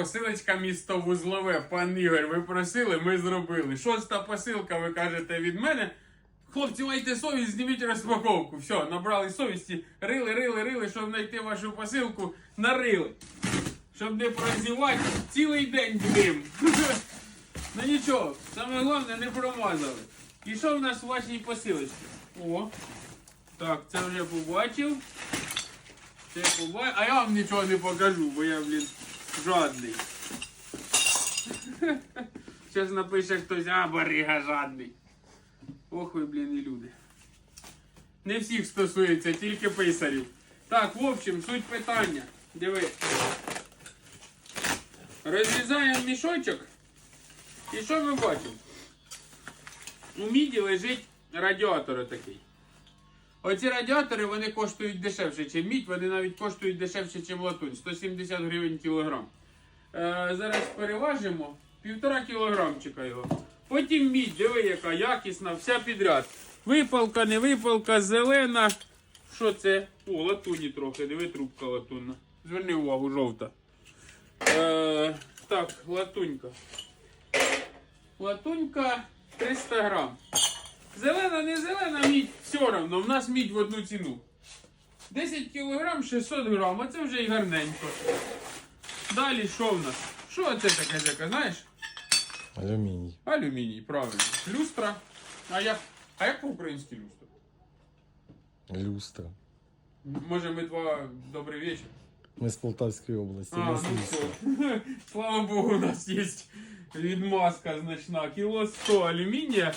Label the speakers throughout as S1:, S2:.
S1: посилочка місто Вузлове, пан Ігор, ви просили, ми зробили. Шоста посилка, ви кажете від мене. Хлопці, майте совість, зніміть розпаковку. Все, набрали совісті, рили, рили, рили, щоб знайти вашу посилку, нарили. Щоб не прозівати, цілий день будемо. Ну нічого, саме головне не промазали. І що в нас в вашій посилочці? О, так, це вже побачив. Це побачив. А я вам нічого не покажу, бо я, блін, жадний. Зараз напише хтось, а барига жадний. Ох ви, блін, і люди. Не всіх стосується, тільки писарів. Так, в общем, суть питання. Диви. Розрізаємо мішочок. І що ми бачимо? У міді лежить радіатор такий. Оці радіатори вони коштують дешевше, ніж мідь, вони навіть коштують дешевше, ніж латунь. 170 гривень кілограм. Е, зараз переважимо півтора кілограмчика його. Потім мідь, диви, яка якісна, вся підряд. Випалка, не випалка, зелена. Що це? О, латуні трохи, диви, трубка латунна. Зверни увагу, жовта. Е, так, латунька. Латунька 300 грам. Зелена, не зелена мідь, все одно, в нас мідь в одну ціну. 10 кілограм 600 грам, а це вже і гарненько. Далі що в нас? Що це таке, таке, знаєш?
S2: Алюміній.
S1: Алюміній, правильно. Люстра. А як, а як по-українськи люстра?
S2: Люстра.
S1: Може ми два добрий вечір?
S2: Ми з Полтавської області.
S1: А,
S2: нас
S1: ну все. Слава Богу, у нас є відмазка значна. Кіло 100 алюмінія.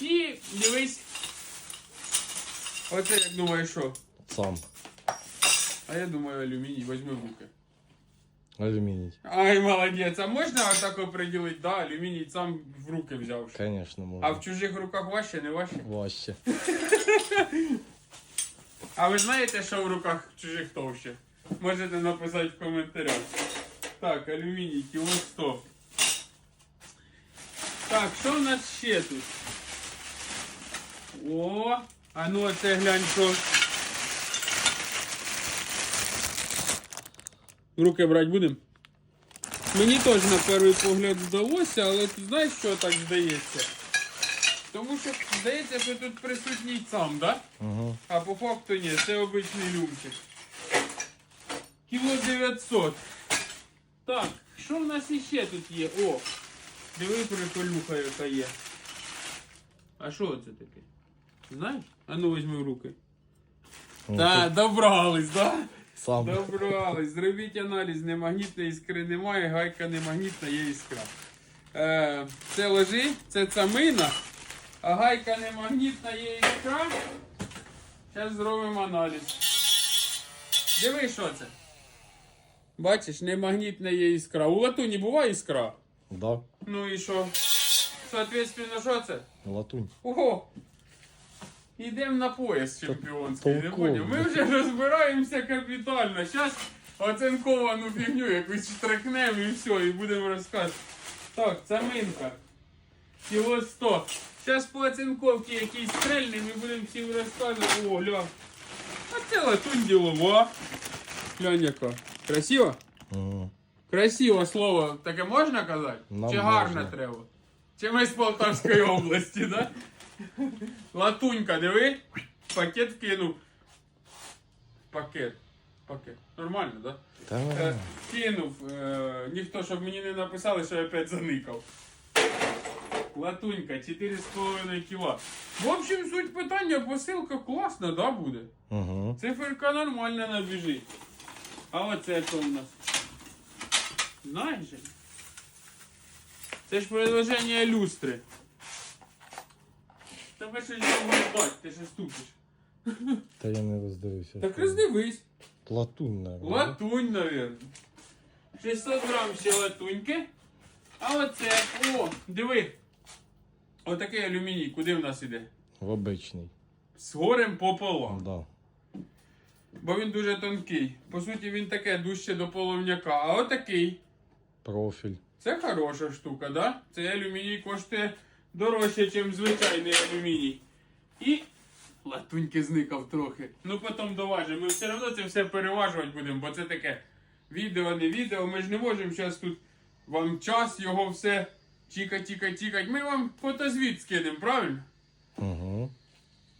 S1: І дивись. Оце як думаєш, що?
S2: Сам.
S1: А я думаю, алюміній візьми в руки.
S2: Алюміній.
S1: Ай, молодець. А можна отак оприділити? Да, алюміній сам в руки взяв.
S2: Звісно,
S1: А
S2: можна.
S1: в чужих руках важче, не важче?
S2: Важче.
S1: А ви знаєте, що в руках чужих товще? Можете написати в коментарях. Так, алюміній, кіло 100. Так, що в нас ще тут? О, а ну оце глянь, що. Руки брати будемо? Мені теж на перший погляд здалося, але ти знаєш, що так здається? Тому що здається, що тут присутній сам? Да?
S2: Угу.
S1: А по факту ні, це обичний люмчик. Кіло 900. Так, що в нас іще тут є? О! Диви приколюха яка є. А що це таке? Знаєш? А ну візьми в руки. Так, добрались, так?
S2: Сам.
S1: Добрались. Зробіть аналіз, немагнітної іскри немає, гайка немагнітна, є іскра. Е, це лежить, це цамина, а гайка немагнітна, є іскра. Зараз зробимо аналіз. Диви, що це? Бачиш, немагнітна є іскра. У латуні буває іскра.
S2: Да.
S1: Ну і що? Соответственно, що це?
S2: Латунь.
S1: Ого! Йдемо на пояс чемпіонський, не
S2: толково.
S1: Ми вже розбираємося капітально. Зараз оцинковану фігню якусь штрикнемо і все, і будемо розказувати. Так, це минка. Кіло 100. Зараз по оцинковці якийсь стрельнем і будемо всім розказувати. О, гля. А це латунь ділова. Глянь яка. Красиво?
S2: Угу.
S1: Красиво слово, таке можна казати?
S2: Нам
S1: Чи гарно
S2: можна.
S1: треба? Чи ми з Полтавської області, да? Латунька, диви. Пакет вкинув. Пакет. Пакет. Нормально, да?
S2: Та
S1: Е, кинув. Е, ніхто, щоб мені не написали, що я опять заникав. Латунька, 4,5 кіла. В общем, суть питання, посилка класна, да, буде?
S2: Угу.
S1: Циферка нормально набіжить. А оце що у нас? Знаєш? же? Це ж предложення люстри. Тебе щось довго ждать, ти ще ступиш.
S2: Та я не роздивився.
S1: Так роздивись.
S2: Латунь, наверное.
S1: Латунь, наверное. 600 грам ще латуньки. А оце, о, диви. Отакий алюміній, куди в нас іде?
S2: В обичний.
S1: З горем пополам.
S2: Да.
S1: Бо він дуже тонкий. По суті, він таке дужче до половняка. А отакий.
S2: Профіль.
S1: Це хороша штука, да? Цей алюміній коштує дорожче, ніж звичайний алюміній. І латуньки зникав трохи. Ну потім доважимо. Ми все одно це все переважувати будемо, бо це таке відео, не відео. Ми ж не можемо зараз тут вам час його все тікать, тікать, тікать. Ми вам фотозвіт скинемо, правильно?
S2: Угу.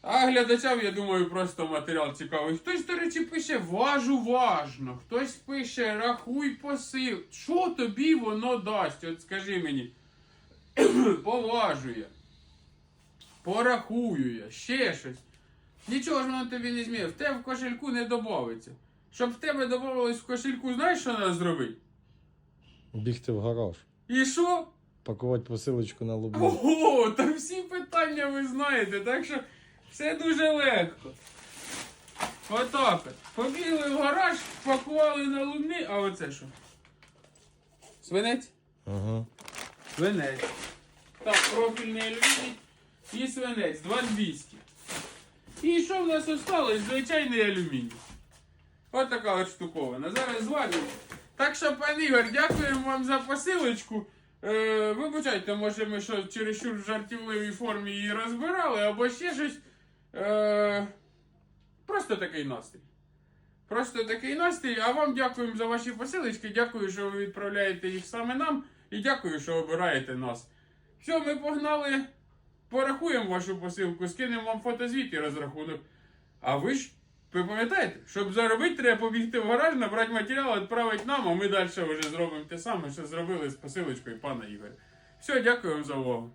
S1: А глядачам, я думаю, просто матеріал цікавий. Хтось, до речі, пише важу важно, хтось пише рахуй посил. Що тобі воно дасть? От скажи мені. Поважує. Порахую я, ще щось. Нічого ж воно тобі не зміє. В тебе в кошельку не додається. Щоб в тебе додавалось в кошельку, знаєш, що треба зробити?
S2: Бігти в гараж.
S1: І що?
S2: Пакувати посилочку на лубну.
S1: Ого, та всі питання ви знаєте, так що все дуже легко. Отак от. Побігли в гараж, пакували на луни, а оце що? Свинець?
S2: Угу.
S1: Свинець. Так, профільний алюміній і свинець 2200. І що в нас осталось? Звичайний алюміній. От така от штуковина. Зараз зварюємо. Так що, пан Ігор, дякуємо вам за посилочку. Е, вибачайте, може ми що чересчур в жартівливій формі її розбирали, або ще щось. Е, просто такий настрій. Просто такий настрій. А вам дякуємо за ваші посилочки. Дякую, що ви відправляєте їх саме нам. І дякую, що обираєте нас. Все, ми погнали. Порахуємо вашу посилку, скинемо вам фотозвіт і розрахунок. А ви ж, ви пам'ятаєте, щоб заробити, треба побігти в гараж, набрати матеріал, відправити нам, а ми далі вже зробимо те саме, що зробили з посилочкою пана Ігоря. Все, дякую вам за увагу.